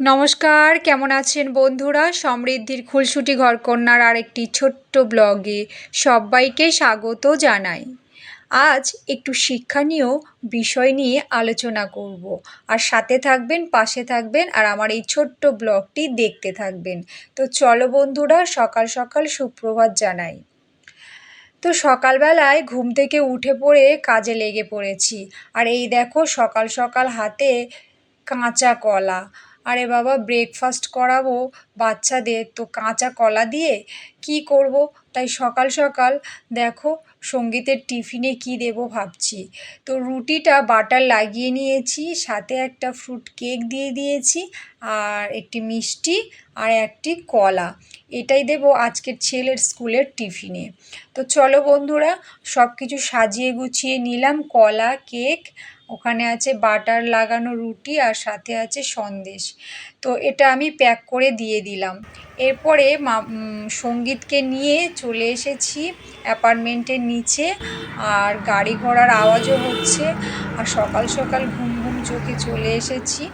নমস্কার, কেমন আছেন বন্ধুরা? সমৃদ্ধির খুলসুটি ঘরকন্যার আরেকটি ছোট্ট ব্লগে সবাইকে স্বাগত জানাই। আজ একটু শিক্ষণীয় বিষয় নিয়ে আলোচনা করব। আর সাথে থাকবেন, পাশে থাকবেন, আর আমার এই ছোট্ট ব্লগটি দেখতে থাকবেন। তো চলো বন্ধুরা, সকাল সকাল সুপ্রভাত জানাই। তো সকালবেলায় ঘুম থেকে উঠে পড়ে কাজে লেগে পড়েছি। আর এই দেখো, সকাল সকাল হাতে কাঁচা কলা। আরে বাবা ব্রেকফাস্ট করাবো বাচ্চাদের, তো কাঁচা কলা দিয়ে কি করব? তাই সকাল সকাল দেখো সঙ্গীতের টিফিনে কি দেব ভাবছি। তো রুটিটা বাটার লাগিয়ে নিয়েছি, সাথে একটা ফ্রুট কেক দিয়ে দিয়েছি, আর একটি মিষ্টি আর একটি কলা। এটাই দেব আজকের ছেলের স্কুলের টিফিনে। তো চলো বন্ধুরা সব কিছু সাজিয়ে গুছিয়ে নিলাম, কলা কেক ওখানে আছে বাটার লাগানো রুটি আর সাথে আছে সন্দেশ। তো এটা আমি প্যাক করে দিয়ে দিলাম। এরপরে মা সঙ্গীতকে নিয়ে চলে এসেছি অ্যাপার্টমেন্টের নিচে আর গাড়ি ঘোড়ার আওয়াজও হচ্ছে আর সকাল সকাল ঘুম ঘুম চোখে চলে এসেছি।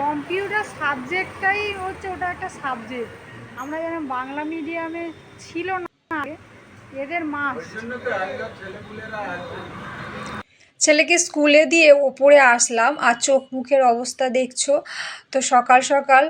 কম্পিউটার সাবজেক্টটাই হচ্ছে ওটা একটা সাবজেক্ট। আমরা যেন বাংলা মিডিয়ামে ছিল না এদের মা ছেলেকে স্কুলে দিয়ে ওপরে আসলাম, আর চোখ মুখের অবস্থা দেখছ? তো সকাল সকাল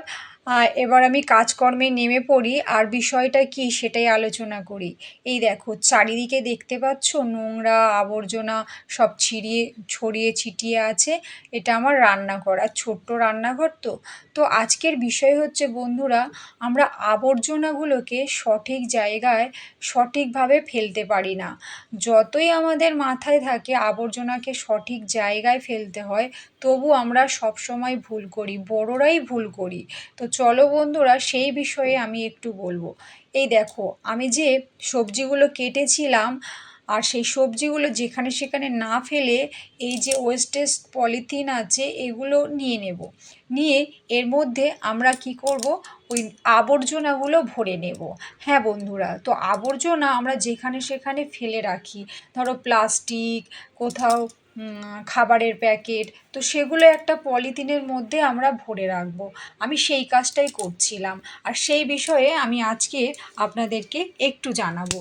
এবার আমি কাজকর্মে নেমে পড়ি আর বিষয়টা কি সেটাই আলোচনা করি। এই দেখো, চারিদিকে দেখতে পাচ্ছ নোংরা আবর্জনা সব ছিড়িয়ে, ছড়িয়ে ছিটিয়ে আছে। এটা আমার রান্নাঘর। আর ছোট্ট রান্নাঘর তো। তো আজকের বিষয় হচ্ছে, বন্ধুরা, আমরা আবর্জনাগুলোকে সঠিক জায়গায় সঠিকভাবে ফেলতে পারি না। যতই আমাদের মাথায় থাকে আবর্জনাকে সঠিক জায়গায় ফেলতে হয়, তবু আমরা সবসময় ভুল করি, বড়রাই ভুল করি। তো চলো বন্ধুরা, সেই বিষয়ে আমি একটু বলব। এই দেখো, আমি যে সবজিগুলো কেটেছিলাম, আর সেই সবজিগুলো যেখানে সেখানে না ফেলে এই যে ওয়েস্টেজ পলিথিন আছে, এগুলো নিয়ে নেব। নিয়ে এর মধ্যে আমরা কি করব? ওই আবর্জনাগুলো ভরে নেব। হ্যাঁ বন্ধুরা, তো আবর্জনা আমরা যেখানে সেখানে ফেলে রাখি। ধরো প্লাস্টিক, কোথাও খাবারের প্যাকেট, তো সেগুলো একটা পলিথিনের মধ্যে আমরা ভরে রাখব। আমি সেই কাজটাই করছিলাম। আর সেই বিষয়ে আমি আজকে আপনাদেরকে একটু জানাব।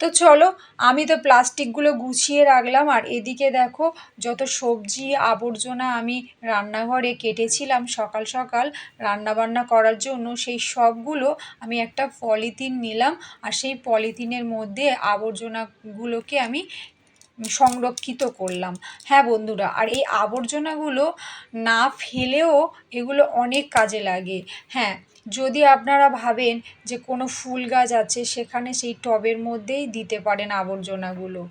তো চলো, আমি তো প্লাস্টিকগুলো গুছিয়ে রাখলাম আর এদিকে দেখো, যত সবজি আবর্জনা আমি রান্নাঘরে কেটেছিলাম সকাল সকাল রান্নাবান্না করার জন্য, সেই সবগুলো আমি একটা পলিথিন নিলাম। আর সেই পলিথিনের মধ্যে আবর্জনাগুলোকে আমি সংরক্ষিত করলাম। হ্যাঁ বন্ধুরা, আর এই আবর্জনাগুলো না ফেলেও এগুলো অনেক কাজে লাগে। হ্যাঁ যদি আপনারা ভাবেন যে কোনো ফুল গাছ আছে, সেখানে সেই টবের মধ্যেই দিতে পারেন আবর্জনাগুলো।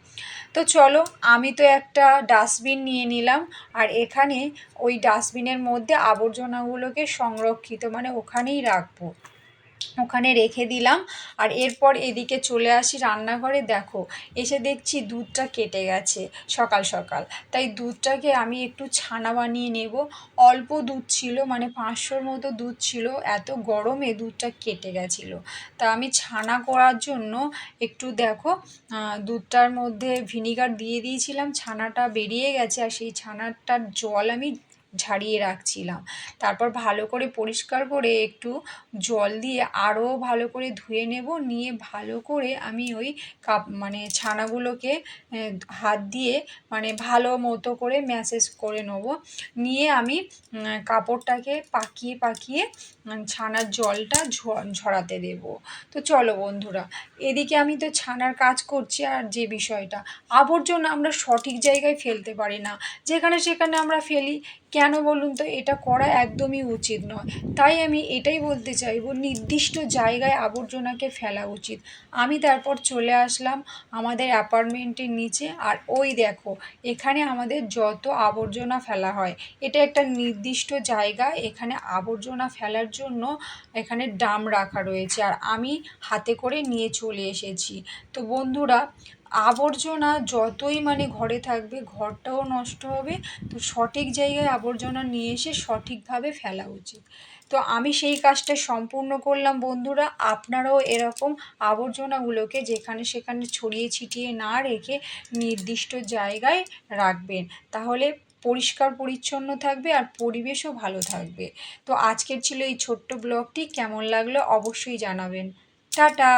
তো চলো, আমি তো একটা ডাস্টবিন নিয়ে নিলাম, আর এখানে ওই ডাস্টবিনের মধ্যে আবর্জনাগুলোকে সংরক্ষিত মানে ওখানেই রাখব। ওখানে রেখে দিলাম। আর এরপর এদিকে চলে আসি রান্নাঘরে। দেখো, এসে দেখছি দুধটা কেটে গেছে সকাল সকাল। তাই দুধটাকে আমি একটু ছানা বানিয়ে নেব। অল্প দুধ ছিল মানে পাঁচশোর মতো দুধ ছিল। এত গরমে দুধটা কেটে গেছিল। তা আমি ছানা করার জন্য একটু দেখো দুধটার মধ্যে ভিনিগার দিয়ে দিয়েছিলাম। ছানাটা বেরিয়ে গেছে আর সেই ছানাটার জল আমি ঝারিয়ে রাখছিলাম। তারপর ভালো করে পরিষ্কার করে একটু জল দিয়ে আরও ভালো করে ধুয়ে নেব। নিয়ে ভালো করে আমি ওই কাপ মানে ছানাগুলোকে হাত দিয়ে মানে ভালো মতো করে ম্যাসেজ করে নেব। নিয়ে আমি কাপড়টাকে পাকিয়ে পাকিয়ে ছানার জলটা ঝরাতে দেব। তো চলো বন্ধুরা, এদিকে আমি তো ছানার কাজ করছি আর যে বিষয়টা, আবর্জনা আমরা সঠিক জায়গায় ফেলতে পারি না। যেখানে সেখানে আমরা ফেলি কেন বলুন তো? এটা করা একদমই উচিত নয়। তাই আমি এটাই বলতে চাইব, নির্দিষ্ট জায়গায় আবর্জনাকে ফেলা উচিত। আমি তারপর চলে আসলাম আমাদের অ্যাপার্টমেন্টের নিচে, আর ওই দেখো, এখানে আমাদের যত আবর্জনা ফেলা হয়, এটা একটা নির্দিষ্ট জায়গা, এখানে আবর্জনা ফেলার জন্য এখানে ড্রাম রাখা রয়েছে। আর আমি হাতে করে নিয়ে চলে এসেছি। তো বন্ধুরা আবর্জনা যতই মানে ঘরে থাকবে, ঘরটাও নষ্ট হবে। তো সঠিক জায়গায় আবর্জনা নিয়ে এসে সঠিকভাবে ফেলা উচিত। তো আমি সেই কাজটা সম্পূর্ণ করলাম বন্ধুরা। আপনারাও এরকম আবর্জনাগুলোকে যেখানে সেখানে ছড়িয়ে ছিটিয়ে না রেখে নির্দিষ্ট জায়গায় রাখবেন। তাহলে পরিষ্কার পরিচ্ছন্ন থাকবে আর পরিবেশও ভালো থাকবে। তো আজকের ছিল এই ছোট্ট ব্লগটি। কেমন লাগল অবশ্যই জানাবেন। টাটা!